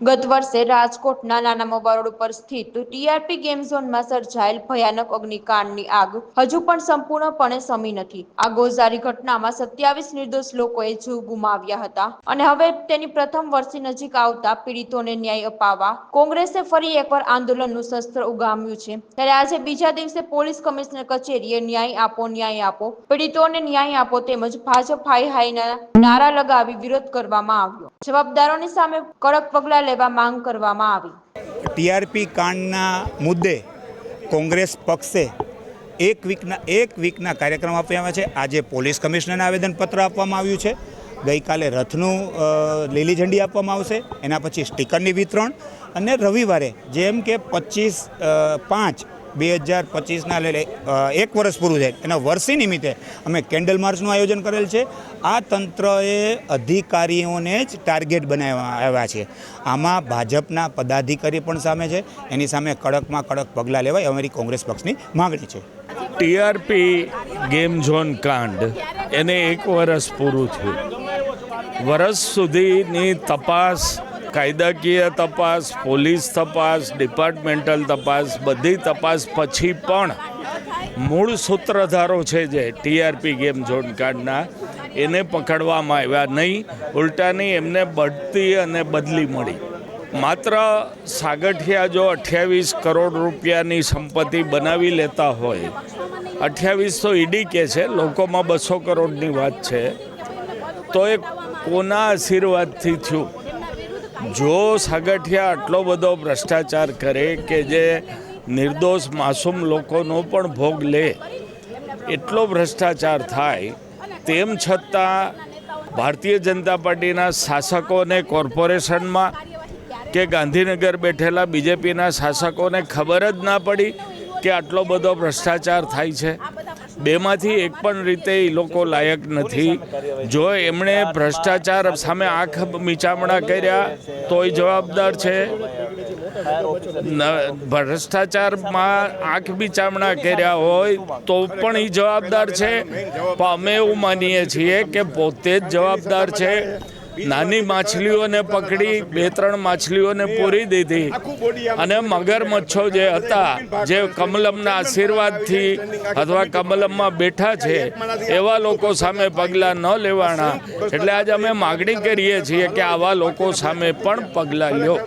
ગત વર્ષે રાજકોટના નાના મોબારોડ ઉપર સ્થિત ટીઆરપી ગેમ ઝોનમાં સર્જાયેલ ભયાનક અગ્નિકાંડની આગ હજુ પણ સંપૂર્ણપણે સમી નથી. આ ગોઝારી ઘટનામાં સત્યાવીસ નિર્દોષ લોકોએ જીવ ગુમાવ્યા હતા અને હવે તેની પ્રથમ વર્ષી નજીક આવતા પીડિતોને ન્યાય અપાવવા કોંગ્રેસે ફરી એકવાર આંદોલનનું શસ્ત્ર ઉગામ્યું છે. ત્યારે આજે બીજા દિવસે પોલીસ કમિશનર કચેરીએ ન્યાય આપો ન્યાય આપો, પીડિતોને ન્યાય આપો તેમજ ભાજપ હાઈ હાઈના નારા લગાવી વિરોધ કરવામાં આવ્યો. જવાબદારોની સામે કડક પગલાં લેવા માંગ કરવામાં આવી. ટીઆરપી કાંડના મુદ્દે કોંગ્રેસ પક્ષે એક વીકના એક વીકના કાર્યક્રમ આપવામાં છે. આજે પોલીસ કમિશનરને આવેદનપત્ર આપવામાં આવ્યું છે. ગઈકાલે રથનું લીલી ઝંડી આપવામાં આવશે. એના પછી સ્ટીકરની વિતરણ. અને રવિવારે જેમ કે પચીસ પાંચ બે હજાર પચીસના લે એક વર્ષ પૂરું થાય. એના વર્ષી નિમિત્તે અમે કેન્ડલ માર્ચનું આયોજન કરેલ છે. આ તંત્રએ અધિકારીઓને જ ટાર્ગેટ બનાવવા આવ્યા છે. આમાં ભાજપના પદાધિકારી પણ સામે છે. એની સામે કડકમાં કડક પગલાં લેવાય અમારી કોંગ્રેસ પક્ષની માગણી છે. ટીઆરપી ગેમ ઝોન કાંડ, એને એક વર્ષ પૂરું થયું. વર્ષ સુધીની તપાસ કાયદાકીય તપાસ, પોલીસ તપાસ, ડિપાર્ટમેન્ટલ તપાસ, બધી તપાસ પછી પણ મૂળ સૂત્રધારો છે જે ટીઆરપી ગેમ ઝોન કાર્ડના, એને પકડવામાં આવ્યા નહીં. ઉલટાની એમને બઢતી અને બદલી મળી. માત્ર સાગઠિયા જો અઠ્યાવીસ કરોડ રૂપિયાની સંપત્તિ બનાવી લેતા હોય, અઠ્યાવીસ તો ઈડી કે છે, લોકોમાં બસો કરોડની વાત છે, તો એ કોના આશીર્વાદથી થયું? જો સાગઠિયા આટલો બધો ભ્રષ્ટાચાર કરે કે જે નિર્દોષ માસૂમ લોકોનો પણ ભોગ લે, એટલો ભ્રષ્ટાચાર થાય, તેમ છતાં ભારતીય જનતા પાર્ટીના શાસકોને કોર્પોરેશનમાં કે ગાંધીનગર બેઠેલા બીજેપીના શાસકોને ખબર જ ના પડી કે આટલો બધો ભ્રષ્ટાચાર થાય છે. બેમાંથી એક પણ રીતે એ લોકો લાયક નથી. જો એમણે ભ્રષ્ટાચાર સામે આંખ મીચામણા કર્યા, તોય જવાબદાર છે. ભ્રષ્ટાચારમાં આંખ બીચામણા કર્યા હોય, તો પણ એ જવાબદાર છે. પણ અમે એવું માનીએ છીએ કે પોતે જ જવાબદાર છે. નાની માછલીઓને પકડી, બે, ત્રણ માછલીઓને પૂરી દીધી. અને મગરમચ્છો જે હતા, જે કમલમના આશીર્વાદથી અથવા કમલમમાં બેઠા છે, એવા લોકો સામે પગલાં ન લેવાના. એટલે આજે અમે માગણી કરીએ છીએ કે આવા લોકો સામે પણ પગલાં લ્યો.